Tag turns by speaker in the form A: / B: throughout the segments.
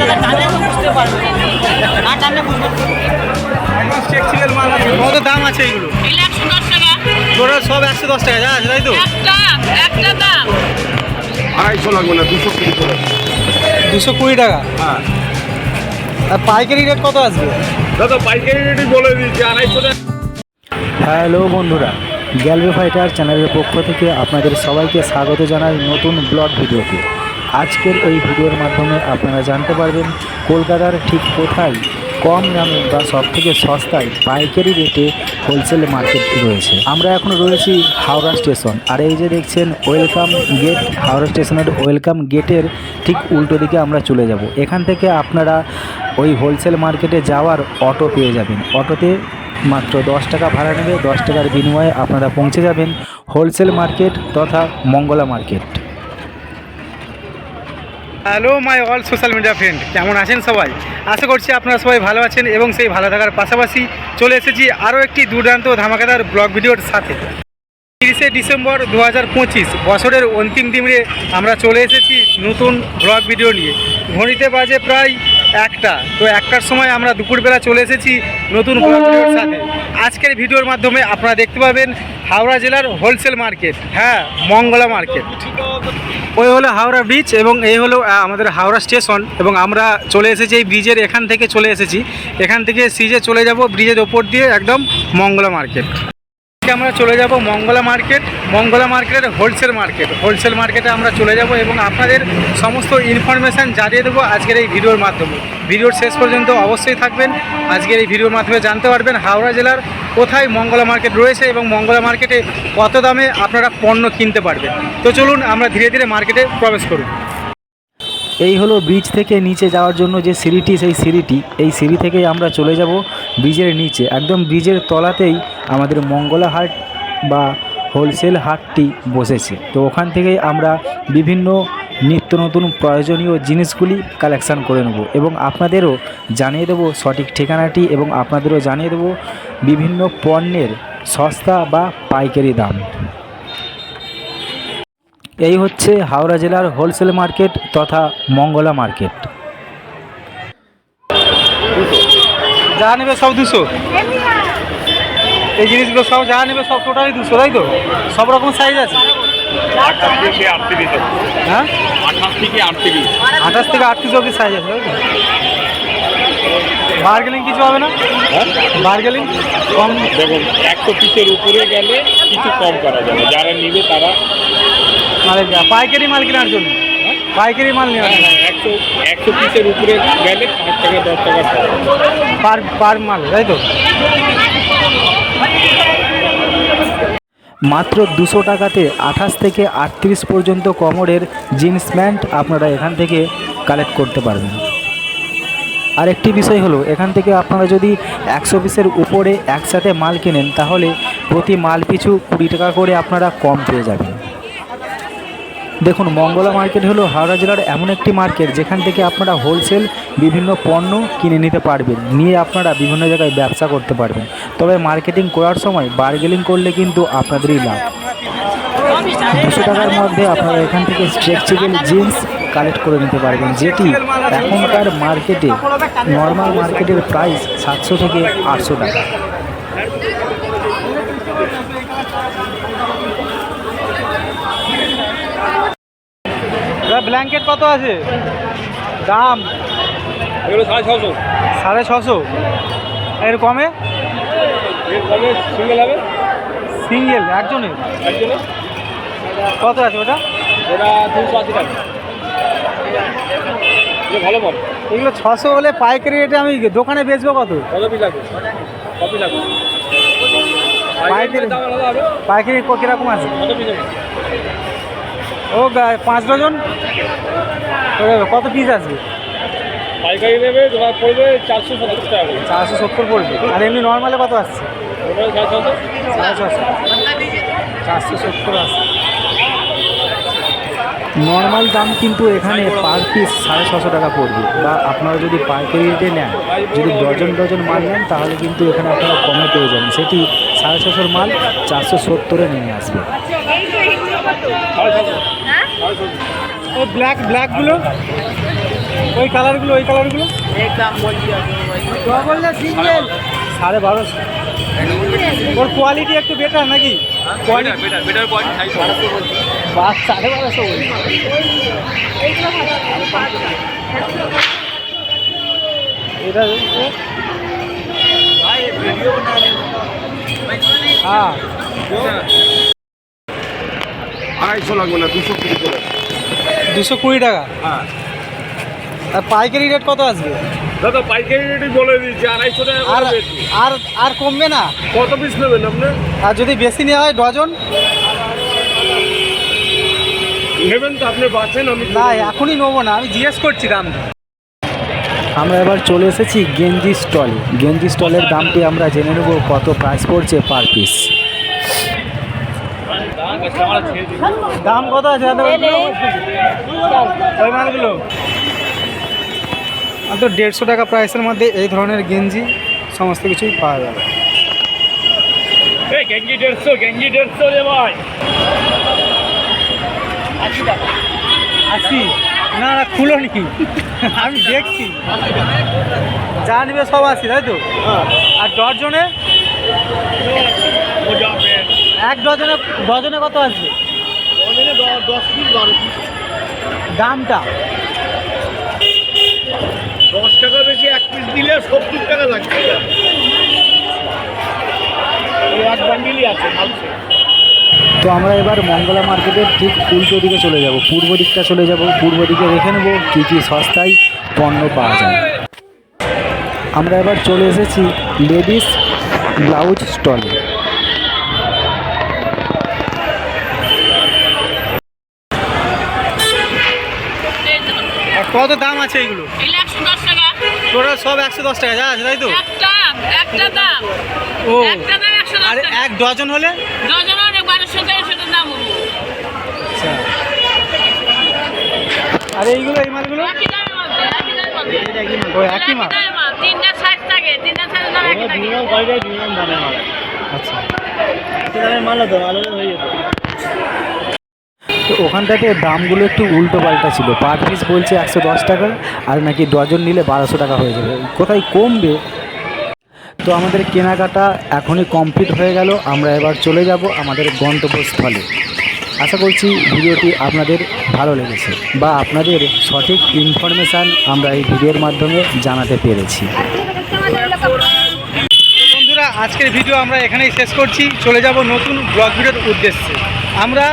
A: দাদা টানে তো বুঝতে পারবে। না টানলে বুঝবে না।
B: অ্যাডভান্স চেক ছিলেন মাল আছে। কত দাম আছে এগুলো?
C: এগুলো একশো দশ টাকা।
B: তোরা সব একশো দশ টাকা যা আছে তাই তো?
C: একটা একটা দাম।
D: আড়াইশো লাগবে না দুশো কুড়ি করে
B: দুশো কুড়ি টাকা?
D: হ্যাঁ।
B: আর পাইকারি রেট কত আসবে?
D: দাদা পাইকারি রেটই বলে দিচ্ছি আড়াইশো টাকা।
E: হ্যালো বন্ধুরা গ্যালভি ফাইটার চ্যানেলের পক্ষ থেকে আপনাদের সবাইকে স্বাগত জানাই নতুন ব্লগ ভিডিওতে। আজকের এই ভিডিওর মাধ্যমে আপনারা জানতে পারবেন কলকাতার ঠিক কোথায় কম দামে বা সব থেকে সস্তায় পাইকারি রেটে হোলসেল মার্কেট রয়েছে। আমরা এখন রয়েছি হাওড়া স্টেশন, আর এই যে দেখছেন ওয়েলকাম গেট, হাওড়া স্টেশনের ওয়েলকাম গেটের ঠিক উল্টো দিকে আমরা চলে যাব। এখান থেকে আপনারা ওই হোলসেল মার্কেটে যাওয়ার অটো পেয়ে যাবেন। অটোতে মাত্র দশ টাকা ভাড়া নেবে, দশ টাকার বিনিময়ে আপনারা পৌঁছে যাবেন হোলসেল মার্কেট তথা Mangala market.
B: Hello my all social media friend কেমন আছেন সবাই? আশা করছি আপনারা সবাই ভালো আছেন এবং সেই ভালো থাকার পাশাপাশি চলে এসেছি আরও একটি দুর্দান্ত ধামাকাদার ব্লগ ভিডিওর সাথে। তিরিশে ডিসেম্বর দু হাজার পঁচিশ, বছরের অন্তিম দিনে আমরা চলে এসেছি নতুন ব্লগ ভিডিও নিয়ে। ঘড়িতে বাজে প্রায় একটা। তো একটার সময় আমরা দুপুরবেলা চলে এসেছি নতুন সাথে। আজকের ভিডিওর মাধ্যমে আপনারা দেখতে পাবেন হাওড়া জেলার হোলসেল মার্কেট হ্যাঁ মঙ্গলা মার্কেট। ওই হলো হাওড়া ব্রিজ এবং এই হলো আমাদের হাওড়া স্টেশন এবং আমরা চলে এসেছি এই ব্রিজের এখান থেকে চলে এসেছি। এখান থেকে সিজে চলে যাব ব্রিজের ওপর দিয়ে একদম মঙ্গলা মার্কেট। আমরা চলে যাব মঙ্গলা মার্কেট, মঙ্গলা মার্কেটের হোলসেল মার্কেট হোলসেল মার্কেটে আমরা চলে যাব এবং আপনাদের সমস্ত ইনফরমেশান জানিয়ে দেবো আজকের এই ভিডিওর মাধ্যমে। ভিডিওর শেষ পর্যন্ত অবশ্যই থাকবেন। আজকের এই ভিডিওর মাধ্যমে জানতে পারবেন হাওড়া জেলার কোথায় মঙ্গলা মার্কেট রয়েছে এবং মঙ্গলা মার্কেটে কত দামে আপনারা পণ্য কিনতে পারবেন। তো চলুন আমরা ধীরে ধীরে মার্কেটে প্রবেশ করুন
E: এই হলো ব্রিজ থেকে নিচে যাওয়ার জন্য যে সিঁড়িটি, সেই সিঁড়িটি, এই সিঁড়ি থেকেই আমরা চলে যাব ব্রিজের নিচে, একদম ব্রিজের তলাতেই আমাদের মঙ্গলা হাট বা হোলসেল হাটটি বসেছে। তো ওখান থেকেই আমরা বিভিন্ন নিত্য নতুন প্রয়োজনীয় জিনিসগুলি কালেকশান করে নেব এবং আপনাদেরও জানিয়ে দেবো সঠিক ঠিকানাটি এবং আপনাদেরও জানিয়ে দেবো বিভিন্ন পণ্যের সস্তা বা পাইকারি দাম। এই হচ্ছে হাওড়া জেলার হোলসেল মার্কেট তথা মঙ্গলা মার্কেট।
B: যা নেবে সব দুশো। এই জিনিসগুলো সব যা নেবে সব টোটালি দুশো তাই তো? সব রকম সাইজ আছে।
D: আঠাশ থেকে আটত্রিশ
B: হ্যাঁ? অব্দি সাইজ আছে তাই তো? বার্গেলিং কিছু হবে না? বার্গেলিং কম?
D: দেখুন একশো পিসের উপরে গেলে কিছু কম করা যাবে। যারা নিবে তারা
B: মানে পাইকারি মাল কেনার জন্য। পাইকারি মাল নেওয়ার
D: হ্যাঁ,
B: জন্য।
D: হ্যাঁ, একশো পিসের উপরে গেলে পাঁচ টাকা, দশ টাকা
B: পার পার মাল, তাই তো?
E: মাত্র দুশো টাকাতে আঠাশ থেকে আটত্রিশ পর্যন্ত কমরের জিন্স প্যান্ট আপনারা এখান থেকে কালেক্ট করতে পারবেন। আর একটি বিষয় হলো, এখান থেকে আপনারা যদি একশো পিসের উপরে একসাথে মাল কেনেন, তাহলে প্রতি মাল পিছু কুড়ি টাকা করে আপনারা কম পেয়ে যাবেন। দেখুন, মঙ্গলা মার্কেট হলো হাওড়া জেলার এমন একটি মার্কেট যেখান থেকে আপনারা হোলসেল বিভিন্ন পণ্য কিনে নিতে পারবেন, নিয়ে আপনারা বিভিন্ন জায়গায় ব্যবসা করতে পারবেন। তবে মার্কেটিং করার সময় বার্গেনিং করলে কিন্তু আপনাদেরই লাভ। দুশো টাকার মধ্যে আপনারা এখান থেকে স্ট্রেচেবল জিন্স কালেক্ট করে নিতে পারবেন, যেটি এখনকার মার্কেটে নর্মাল মার্কেটের প্রাইস সাতশো থেকে আটশো টাকা।
B: ব্ল্যাঙ্কেট কত আছে? দাম?
D: এগুলো সাড়ে ছশো।
B: সাড়ে ছশো। এর কমে?
D: এর কমে সিঙ্গেল হবে।
B: সিঙ্গেল একজনের?
D: একজনে
B: কত আছে ওটা?
D: ওটা দুশো আশি টাকা। ভালো মাল
B: এগুলো ছশো হলে পাইকারি রেটে আমি দোকানে বেচবো কত?
D: কত পিস লাগবে? কত লাগবে?
B: পাইকারি পাইকারি কীরকম আছে?
D: কত পিস
B: ও পাঁচ ডজন? কত পিস আসবে
D: পাইকারি নেবে তোমার পড়বে চারশো সত্তর টাকা করে।
B: চারশো সত্তর পড়বে। আর এমনি নর্মালে কত আসছে
D: ওটা সাড়ে ছশো
B: চারশো সত্তর আছে।
E: নর্মাল দাম কিন্তু এখানে পার পিস সাড়ে ছশো টাকা পড়বে। বা আপনারা যদি পাইকারি রেটে নেন যদি ডজন ডজন মাল নেন তাহলে কিন্তু এখানে আপনারা কমে পেয়ে যাবেন। সেটি সাড়ে ছশোর মাল চারশো সত্তরে নেমে আসবে।
B: ওই ব্ল্যাক ব্ল্যাকগুলো ওই কালারগুলো ওই কালারগুলো সাড়ে বারোশো ওর কোয়ালিটি একটু বেটার নাকি? বাস সাড়ে বারোশো এটা হ্যাঁ।
D: আড়াইশো লাগবে না দুশো কুড়ি করে।
B: দুশো কুড়ি টাকা?
D: হ্যাঁ।
B: আর পাইকারি রেট কত আসবে?
D: দাদা পাইকারি রেটই বলে দিচ্ছি আড়াইশো টাকা
B: আর আর আর কমবে না?
D: কত পিস নেবেন আপনি?
B: আর যদি বেশি নেওয়া হয় ডজন?
D: নেবেন তো আপনি বাঁচেন আমি
B: না এখনই নেব না আমি জিজ্ঞেস করছি দাম।
E: আমরা এবার চলে এসেছি গেঞ্জি স্টলে। গেঞ্জি স্টলের দামটি আমরা জেনে নেব কত প্রাইস পড়ছে পার পিস
B: দাম কত আছে? ওই মালগুলো। তো দেড়শো টাকা প্রাইসের মধ্যে এই ধরনের গেঞ্জি সমস্ত কিছুই পাওয়া যাবে।
D: এই গেঞ্জি দেড়শো গেঞ্জি দেড়শো রে ভাই।
B: আশি। না না খুলো নাকি। আমি দেখছি। যা নিবে সব আশি তাই তো? আর ডজনে এক ডজনে ডজনে কত আসবে?
D: দশ পিস বারো পিস।
B: দামটা?
D: দশ টাকা বেশি এক পিস দিলে সত্তর টাকা লাগবে। এক বান্ডিলই আছে মালসে
E: তো আমরা এবার মঙ্গলা মার্কেটের ঠিক উল্টো দিকে চলে যাব। পূর্ব দিকটা চলে যাব। পূর্ব দিকে দেখে নেব কী কী সস্তায় পণ্য পাওয়া যায়। আমরা এবার চলে এসেছি লেডিস ব্লাউজ স্টলে
C: এই তো,
B: আর কত দাম আছে এইগুলো?
C: এগুলো
B: টোটাল সব একশো দশ টাকা যা আছে তাই তো?
C: একটা একটা দাম।
B: ও
C: একটা দাম একশো দশ
B: আর এক ডজন হলে? আচ্ছা। আর এইগুলো এই মালগুলো?
C: একই
B: ও মাল।
C: মাল তিনটা সাইজ থাকে তিনটা সাইজের দাম একই থাকে।
B: আচ্ছা।
E: তো ওখানটাতে দামগুলো একটু উল্টো পাল্টা ছিল। পার পিস বলছে একশো দশ টাকা আর নাকি ডজন নিলে বারোশো টাকা হয়ে যাবে। কোথায় কমবে? তো আমাদের কেনাকাটা এখনই কমপ্লিট হয়ে গেল। আমরা এবার চলে যাব আমাদের গন্তব্যস্থলে। আশা করছি ভিডিওটি আপনাদের ভালো লেগেছে বা আপনাদের সঠিক ইনফরমেশান আমরা এই ভিডিওর মাধ্যমে জানাতে পেরেছি।
B: বন্ধুরা, আজকের ভিডিও আমরা এখানেই শেষ করছি। চলে যাব নতুন ব্লগ ভিডিওর উদ্দেশ্যে। আমরা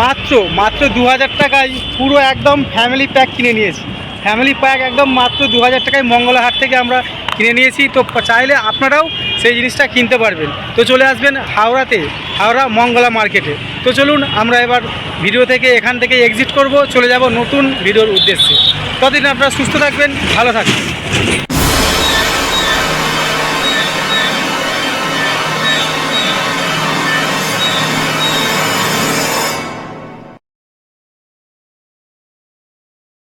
B: মাত্র মাত্র দু হাজার টাকায় পুরো একদম ফ্যামিলি প্যাক কিনে নিয়েছি। ফ্যামিলি প্যাক একদম মাত্র দু হাজার টাকায় মঙ্গলাহাট থেকে আমরা কিনে নিয়েছি। তো চাইলে আপনারাও সেই জিনিসটা কিনতে পারবেন। তো চলে আসবেন হাওড়াতে, হাওড়া মঙ্গলা মার্কেটে তো চলুন আমরা এবার ভিডিও থেকে এখান থেকে এক্সিট করব। চলে যাব নতুন ভিডিওর উদ্দেশ্যে। ততদিন আপনারা সুস্থ থাকবেন, ভালো থাকবেন।